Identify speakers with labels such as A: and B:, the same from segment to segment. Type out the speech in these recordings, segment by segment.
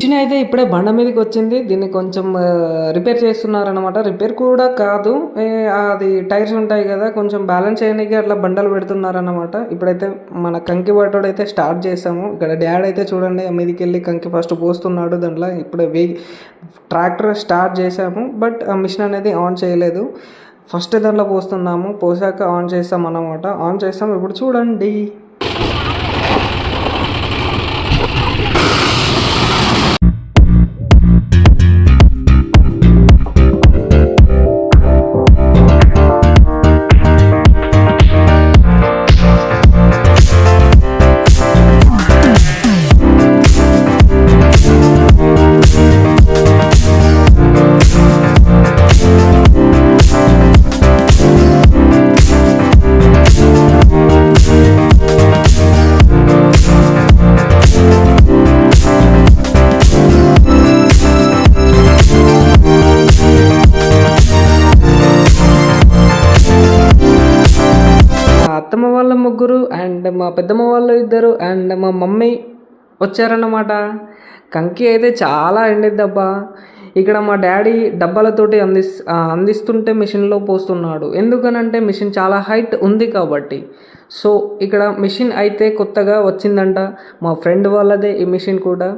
A: Machine అయితే ఇప్పుడే బండ మీదకి వచ్చింది. దీన్ని కొంచెం రిపేర్ చేస్తున్నారనమాట రిపేర్ కూడా కాదు. అది టైర్స్ ఉంటాయి కదా కొంచెం బ్యాలెన్స్ చేయడానికి అట్లా బండలు పెడుతున్నారనమాట ఇప్పుడైతే మన కంకి పట్టడం అయితే స్టార్ట్ చేసాము ఇక్కడ డాడ్ అయితే చూడండి ఆ మీదకి వెళ్ళి కంకి ఫస్ట్ పోస్తున్నాడు. దాంట్లో ఇప్పుడే వే ట్రాక్టర్ స్టార్ట్ చేసాము బట్ ఆ మిషన్ అనేది ఆన్ చేయలేదు. ఫస్ట్ దాంట్లో పోస్తున్నాము. పోసాక ఆన్ చేస్తాం అన్నమాట ఆన్ చేస్తాం ఇప్పుడు చూడండి. అండ్ మా పెద్దమ్మ వాళ్ళు ఇద్దరు అండ్ మా మమ్మీ వచ్చారన్నమాట. కంకి అయితే చాలా ఎండిద్దబ్బా. ఇక్కడ మా డాడీ డబ్బాలతోటి అందిస్ అందిస్తుంటే మిషన్లో పోస్తున్నాడు. ఎందుకనంటే మిషన్ చాలా హైట్ ఉంది కాబట్టి. సో ఇక్కడ మిషన్ అయితే కొత్తగా వచ్చిందంట. మా ఫ్రెండ్ వాళ్ళదే ఈ మిషన్ కూడా.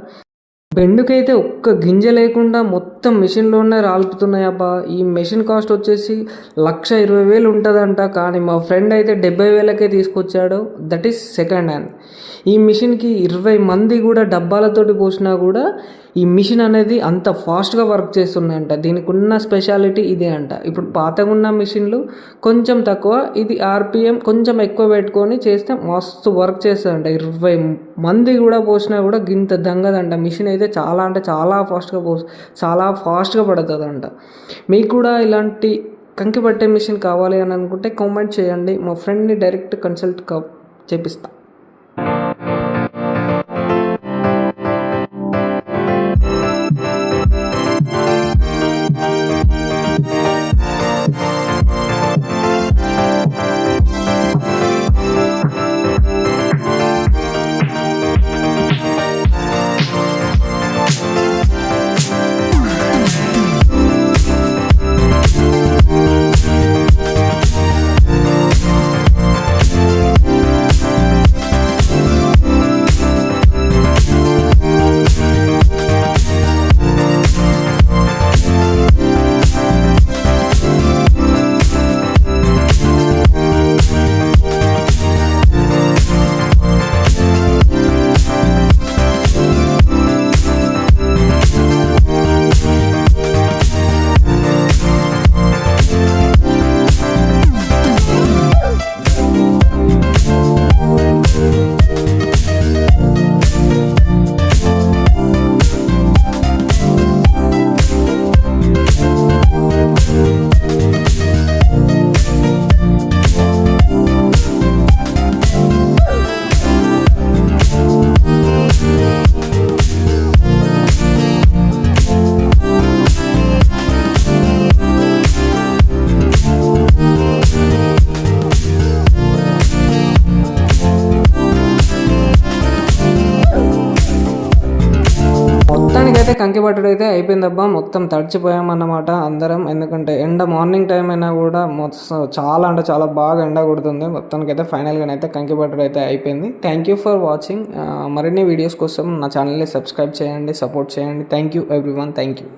A: బెండుకైతే ఒక్క గింజ లేకుండా మొత్తం మిషన్లోనే రాలుపుతున్నాయబ్బా ఈ మిషన్ కాస్ట్ వచ్చేసి లక్ష ఇరవై వేలు ఉంటుందంట. కానీ మా ఫ్రెండ్ అయితే డెబ్బై వేలకే తీసుకొచ్చాడు. That is second hand. ఈ మిషన్కి ఇరవై మంది కూడా డబ్బాలతోటి పోసినా కూడా ఈ మిషన్ అనేది అంత ఫాస్ట్గా వర్క్ చేస్తుందంట. దీనికి ఉన్న స్పెషాలిటీ ఇదే అంట. ఇప్పుడు పాతగా ఉన్న మిషన్లు కొంచెం తక్కువ ఇది ఆర్పిఎం కొంచెం ఎక్కువ పెట్టుకొని చేస్తే మస్తు వర్క్ చేస్తుందంట. ఇరవై మంది కూడా పోసినా కూడా గింత దంగదంట. మిషన్ అయితే చాలా అంటే చాలా ఫాస్ట్గా పో చాలా ఫాస్ట్గా పడుతుందంట. మీకు కూడా ఇలాంటి కంకి పట్టే మిషన్ కావాలి అని అనుకుంటే కామెంట్ చేయండి. మా ఫ్రెండ్ని డైరెక్ట్ కన్సల్ట్ చేపిస్తాను కంకి పట్టడం అయితే అయిపోయిందబ్బా. మొత్తం తడిచిపోయామన్నమాట అందరం. ఎందుకంటే ఎండ మార్నింగ్ టైం అయినా కూడా మొత్తం చాలా అంటే చాలా బాగా ఎండ కొడుతుంది. అయితే ఫైనల్గా అయితే కంకి పట్టడం అయితే అయిపోయింది థ్యాంక్ యూ ఫర్ వాచింగ్ మరిన్ని వీడియోస్ కోసం నా ఛానల్ని సబ్స్క్రైబ్ చేయండి సపోర్ట్ చేయండి. Thank you everyone thank you